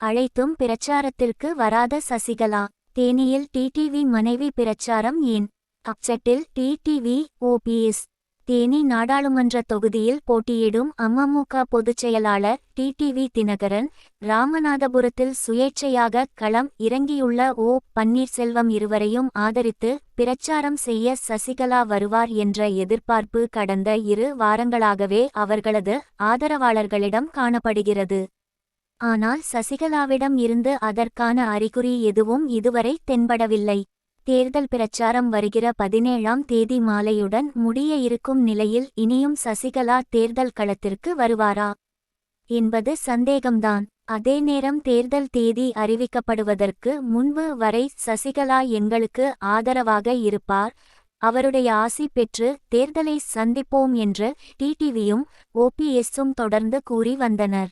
அழைத்தும் பிரச்சாரத்திற்கு வராத சசிகலா. தேனியில் டிடிவி மனைவி பிரச்சாரம் ஏன்? அப்செட்டில் டிடிவி ஓபிஎஸ் தேனி நாடாளுமன்ற தொகுதியில் போட்டியிடும் அமமுக பொதுச்செயலாளர் டிடிவி தினகரன் ராமநாதபுரத்தில் சுயேட்சையாக களம் இறங்கியுள்ள ஓ. பன்னீர்செல்வம் இருவரையும் ஆதரித்து பிரச்சாரம் செய்ய சசிகலா வருவார் என்ற எதிர்பார்ப்பு கடந்த இரு வாரங்களாகவே அவர்களது ஆதரவாளர்களிடம் காணப்படுகிறது. ஆனால் சசிகலாவிடம் இருந்து அதற்கான அறிகுறி எதுவும் இதுவரை தென்படவில்லை. தேர்தல் பிரச்சாரம் வருகிற பதினேழாம் தேதி மாலையுடன் முடிய இருக்கும் நிலையில் இனியும் சசிகலா தேர்தல் களத்திற்கு வருவாரா? என்பது சந்தேகம்தான். அதே நேரம் தேர்தல் தேதி அறிவிக்கப்படுவதற்கு முன்பு வரை சசிகலா எங்களுக்கு ஆதரவாக இருப்பார். அவருடைய ஆசி பெற்று தேர்தலை சந்திப்போம் என்று டிடிவியும் ஓபிஎஸ்ஸும் தொடர்ந்து கூறி வந்தனர்.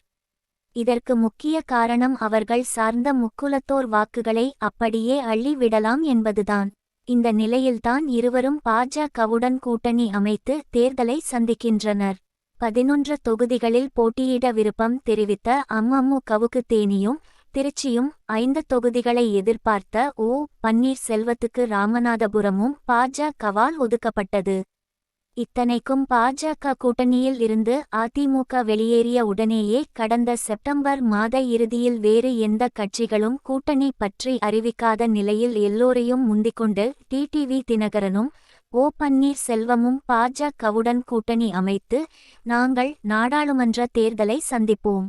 இதற்கு முக்கிய காரணம் அவர்கள் சார்ந்த முக்குலத்தோர் வாக்குகளை அப்படியே அள்ளிவிடலாம் என்பதுதான். இந்த நிலையில்தான் இருவரும் பாஜகவுடன் கூட்டணி அமைத்து தேர்தலை சந்திக்கின்றனர். பதினொன்று தொகுதிகளில் போட்டியிட விருப்பம் தெரிவித்த அமமுகவுக்கு தேனியும் திருச்சியும் ஐந்து தொகுதிகளை எதிர்பார்த்த ஓ பன்னீர்செல்வத்துக்கு ராமநாதபுரமும் பாஜகவால் ஒதுக்கப்பட்டது. இத்தனைக்கும் பாஜக கூட்டணியில் இருந்து அதிமுக வெளியேறிய உடனேயே கடந்த செப்டம்பர் மாத இறுதியில் வேறு எந்த கட்சிகளும் கூட்டணி பற்றி அறிவிக்காத நிலையில் எல்லோரையும் முந்திக்கொண்டு டிடிவி தினகரனும் ஓ பன்னீர்செல்வமும் பாஜகவுடன் கூட்டணி அமைத்து நாங்கள் நாடாளுமன்ற தேர்தலை சந்திப்போம்.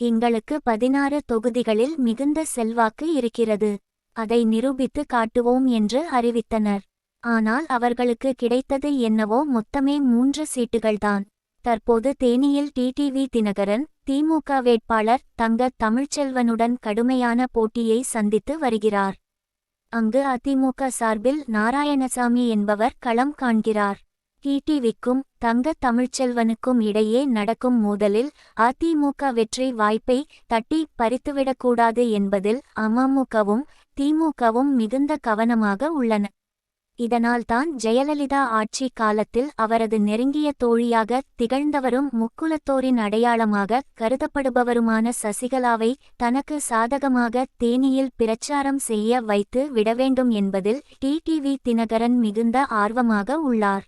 எங்களுக்கு பதினாறு தொகுதிகளில் மிகுந்த செல்வாக்கு இருக்கிறது. அதை நிரூபித்து காட்டுவோம் என்று அறிவித்தனர். ஆனால் அவர்களுக்கு கிடைத்தது என்னவோ மொத்தமே மூன்று சீட்டுகள்தான். தற்போது தேனியில் டிடிவி தினகரன் திமுக வேட்பாளர் தங்க தமிழ்ச்செல்வனுடன் கடுமையான போட்டியை சந்தித்து வருகிறார். அங்கு அதிமுக சார்பில் நாராயணசாமி என்பவர் களம் காண்கிறார். டிடிவிக்கும் தங்க தமிழ்ச்செல்வனுக்கும் இடையே நடக்கும் மோதலில் அதிமுக வெற்றி வாய்ப்பை தட்டி பறித்துவிடக்கூடாது என்பதில் அமமுகவும் திமுகவும் மிகுந்த கவனமாக உள்ளன. இதனால்தான் ஜெயலலிதா ஆட்சி காலத்தில் அவரது நெருங்கிய தோழியாக திகழ்ந்தவரும் முக்குலத்தோரின் அடையாளமாக கருதப்படுபவருமான சசிகலாவை தனக்கு சாதகமாக தேனியில் பிரச்சாரம் செய்ய வைத்து விடவேண்டும் என்பதில் டிடிவி தினகரன் மிகுந்த ஆர்வமாக உள்ளார்.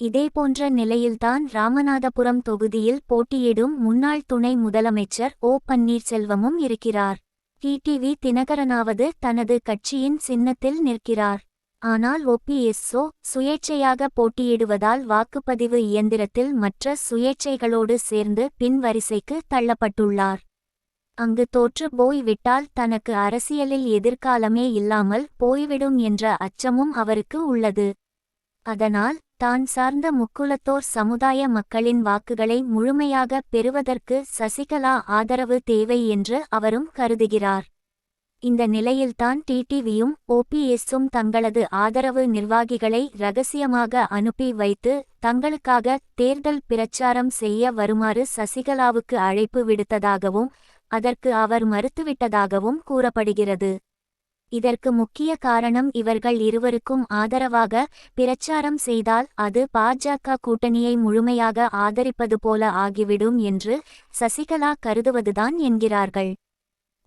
இதேபோன்ற நிலையில்தான் ராமநாதபுரம் தொகுதியில் போட்டியிடும் முன்னாள் துணை முதலமைச்சர் ஓ. பன்னீர்செல்வமும் இருக்கிறார். டிடிவி தினகரனாவது தனது கட்சியின் சின்னத்தில் நிற்கிறார். ஆனால் ஒபிஎஸ்ஓ சுயேட்சையாக போட்டியிடுவதால் வாக்குப்பதிவு இயந்திரத்தில் மற்ற சுயேட்சைகளோடு சேர்ந்து பின்வரிசைக்கு தள்ளப்பட்டுள்ளார். அங்கு தோற்று போய்விட்டால் தனக்கு அரசியலில் எதிர்காலமே இல்லாமல் போய்விடும் என்ற அச்சமும் அவருக்கு உள்ளது. அதனால் தான் சார்ந்த முக்குலத்தோர் சமுதாய மக்களின் வாக்குகளை முழுமையாக பெறுவதற்கு சசிகலா ஆதரவு தேவை என்று அவரும் கருதுகிறார். இந்த நிலையில்தான் டிடிவியும் ஓபிஎஸ்ஸும் தங்களது ஆதரவு நிர்வாகிகளை ரகசியமாக அனுப்பி வைத்து தங்களுக்காக தேர்தல் பிரச்சாரம் செய்ய வருமாறு சசிகலாவுக்கு அழைப்பு விடுத்ததாகவும் அதற்கு அவர் மறுத்துவிட்டதாகவும் கூறப்படுகிறது. இதற்கு முக்கிய காரணம் இவர்கள் இருவருக்கும் ஆதரவாக பிரச்சாரம் செய்தால் அது பாஜக கூட்டணியை முழுமையாக ஆதரிப்பது போல ஆகிவிடும் என்று சசிகலா கருதுவதுதான் என்கிறார்கள்.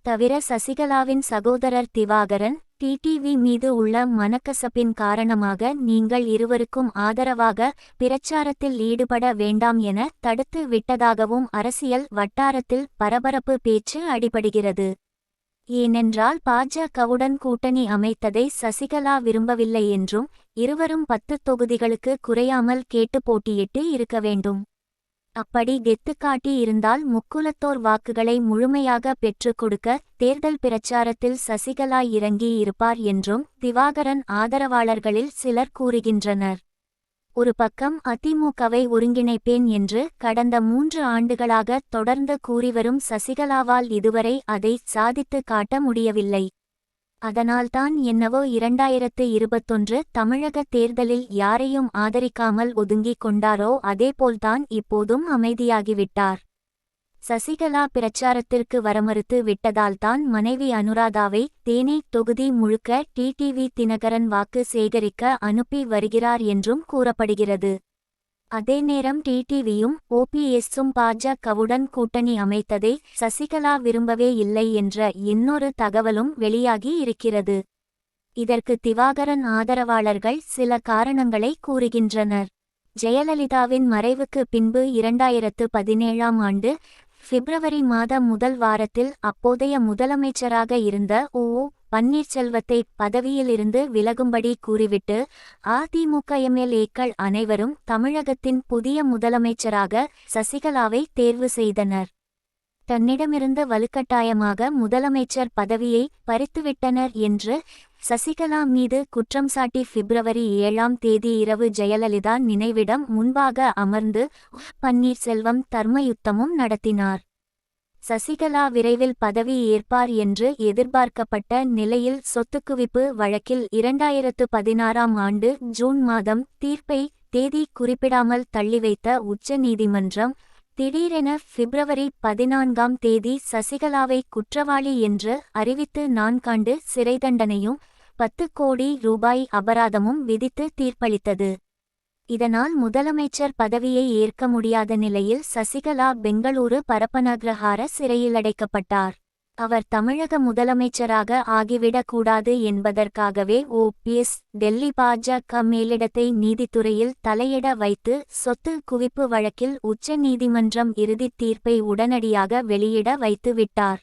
தவிர சசிகலாவின் சகோதரர் திவாகரன் டிடிவி மீது உள்ள மனக்கசப்பின் காரணமாக நீங்கள் இருவருக்கும் ஆதரவாக பிரச்சாரத்தில் ஈடுபட வேண்டாம் என தடுத்து விட்டதாகவும் அரசியல் வட்டாரத்தில் பரபரப்பு பேச்சு அடிபடுகிறது. ஏனென்றால் பாஜகவுடன் கூட்டணி அமைத்ததை சசிகலா விரும்பவில்லை என்றும் இருவரும் பத்து தொகுதிகளுக்கு குறையாமல் கேட்டு போட்டியிட்டு இருக்க வேண்டும். அப்படி கெத்து காட்டி இருந்தால் முக்குலத்தோர் வாக்குகளை முழுமையாக பெற்றுக் கொடுக்க தேர்தல் பிரச்சாரத்தில் சசிகலா இறங்கி இருப்பார் என்றும் திவாகரன் ஆதரவாளர்களில் சிலர் கூறுகின்றனர். ஒரு பக்கம் அதிமுகவை ஒருங்கிணைப்பேன் என்று கடந்த மூன்று ஆண்டுகளாக தொடர்ந்து கூறிவரும் சசிகலாவால் இதுவரை அதை சாதித்து காட்ட முடியவில்லை. அதனால்தான் என்னவோ இரண்டாயிரத்து இருபத்தொன்று தமிழக தேர்தலில் யாரையும் ஆதரிக்காமல் ஒதுங்கிக் கொண்டாரோ அதேபோல்தான் இப்போதும் அமைதியாகிவிட்டார். சசிகலா பிரச்சாரத்திற்கு வரமறுத்து விட்டதால்தான் மனைவி அனுராதாவை தேனி தொகுதி முழுக்க டிடிவி தினகரன் வாக்கு சேகரிக்க அனுப்பி வருகிறார் என்றும் கூறப்படுகிறது. அதே நேரம் டிடிவியும் ஓபிஎஸ்ஸும் பாஜகவுடன் கூட்டணி அமைத்ததை சசிகலா விரும்பவே இல்லை என்ற இன்னொரு தகவலும் வெளியாகி இருக்கிறது. இதற்கு திவாகரன் ஆதரவாளர்கள் சில காரணங்களை கூறுகின்றனர். ஜெயலலிதாவின் மறைவுக்கு பின்பு இரண்டாயிரத்து பதினேழாம் ஆண்டு பிப்ரவரி மாத முதல் வாரத்தில் அப்போதைய முதலமைச்சராக இருந்த ஓ பன்னீர்செல்வத்தை பதவியிலிருந்து விலகும்படி கூறிவிட்டு அதிமுக எம்எல்ஏக்கள் அனைவரும் தமிழகத்தின் புதிய முதலமைச்சராக சசிகலாவை தேர்வு செய்தனர். தன்னிடமிருந்து வலுக்கட்டாயமாக முதலமைச்சர் பதவியை பறித்துவிட்டனர் என்று சசிகலா மீது குற்றம் சாட்டி பிப்ரவரி ஏழாம் தேதி இரவு ஜெயலலிதா நினைவிடம் முன்பாக அமர்ந்து பன்னீர்செல்வம் தர்மயுத்தமும் நடத்தினார். சசிகலா விரைவில் பதவி ஏற்பார் என்று எதிர்பார்க்கப்பட்ட நிலையில் சொத்துக்குவிப்பு வழக்கில் இரண்டாயிரத்து பதினாறாம் ஆண்டு ஜூன் மாதம் தீர்ப்பை தேதி குறிப்பிடாமல் தள்ளிவைத்த உச்ச நீதிமன்றம் திடீரென பிப்ரவரி பதினான்காம் தேதி சசிகலாவை குற்றவாளி என்று அறிவித்து நான்காண்டு சிறை தண்டனையும் பத்து கோடி ரூபாய் அபராதமும் விதித்து தீர்ப்பளித்தது. இதனால் முதலமைச்சர் பதவியை ஏற்க முடியாத நிலையில் சசிகலா பெங்களூரு பரப்பனகிரஹார சிறையில் அடைக்கப்பட்டார். அவர் தமிழக முதலமைச்சராக ஆகிவிடக்கூடாது என்பதற்காகவே ஓபிஎஸ் டெல்லி பாஜக மேலிடத்தை நீதித்துறையில் தலையிட வைத்து சொத்து குவிப்பு வழக்கில் உச்ச நீதிமன்றம் இறுதித் தீர்ப்பை உடனடியாக வெளியிட வைத்து விட்டார்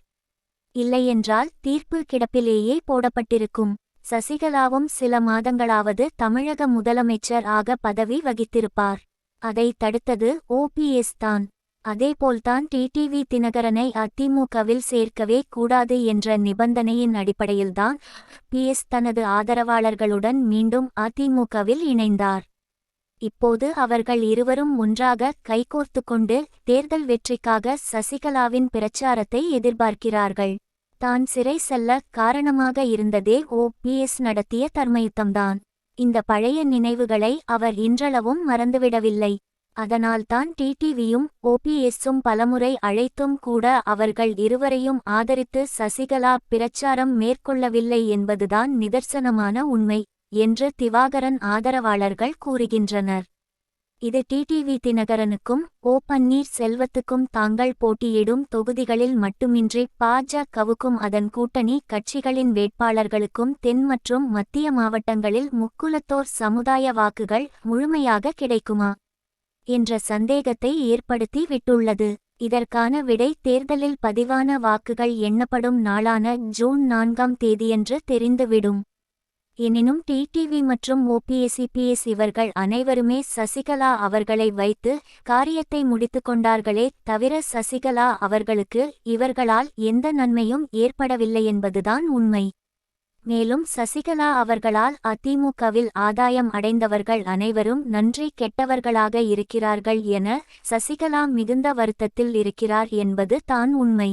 இல்லையென்றால் தீர்ப்பு கிடப்பிலேயே போடப்பட்டிருக்கும். சசிகலாவும் சில மாதங்களாவது தமிழக முதலமைச்சர் ஆக பதவி வகித்திருப்பார். அதை தடுத்தது ஓபிஎஸ் தான். அதேபோல்தான் டிடிவி தினகரனை அதிமுகவில் சேர்க்கவே கூடாது என்ற நிபந்தனையின் அடிப்படையில்தான் பிஎஸ் தனது ஆதரவாளர்களுடன் மீண்டும் அதிமுகவில் இணைந்தார். இப்போது அவர்கள் இருவரும் ஒன்றாக கைகோர்த்து கொண்டு தேர்தல் வெற்றிக்காக சசிகலாவின் பிரச்சாரத்தை எதிர்பார்க்கிறார்கள். தான் சிறை செல்ல காரணமாக இருந்ததே ஓ பிஎஸ் நடத்திய தர்மயுத்தம்தான். இந்த பழைய நினைவுகளை அவர் இன்றளவும் மறந்துவிடவில்லை. அதனால்தான் டிடிவியும் ஓபிஎஸ்ஸும் பலமுறை அழைத்தும் கூட அவர்கள் இருவரையும் ஆதரித்து சசிகலா பிரச்சாரம் மேற்கொள்ளவில்லை என்பதுதான் நிதர்சனமான உண்மை என்று திவாகரன் ஆதரவாளர்கள் கூறுகின்றனர். இது டிடிவி தினகரனுக்கும் ஓ பன்னீர் செல்வத்துக்கும் தாங்கள் போட்டியிடும் தொகுதிகளில் மட்டுமின்றி பாஜகவுக்கும் அதன் கூட்டணி கட்சிகளின் வேட்பாளர்களுக்கும் தென் மற்றும் மத்திய மாவட்டங்களில் முக்குலத்தோர் சமுதாய வாக்குகள் முழுமையாக கிடைக்குமா? என்ற சந்தேகத்தை ஏற்படுத்தி விட்டுள்ளது. இதற்கான விடை தேர்தலில் பதிவான வாக்குகள் எண்ணப்படும் நாளான ஜூன் நான்காம் தேதியன்று தெரிந்துவிடும். எனினும் டிடிவி மற்றும் ஓபிஎஸ்சிபிஎஸ் இவர்கள் அனைவருமே சசிகலா அவர்களை வைத்து காரியத்தை முடித்து கொண்டார்களே தவிர சசிகலா அவர்களுக்கு இவர்களால் எந்த நன்மையும் ஏற்படவில்லை என்பதுதான் உண்மை. மேலும் சசிகலா அவர்களால் அதிமுகவில் ஆதாயம் அடைந்தவர்கள் அனைவரும் நன்றி கெட்டவர்களாக இருக்கிறார்கள் என சசிகலா மிகுந்த வருத்தத்தில் இருக்கிறார் என்பது தான் உண்மை.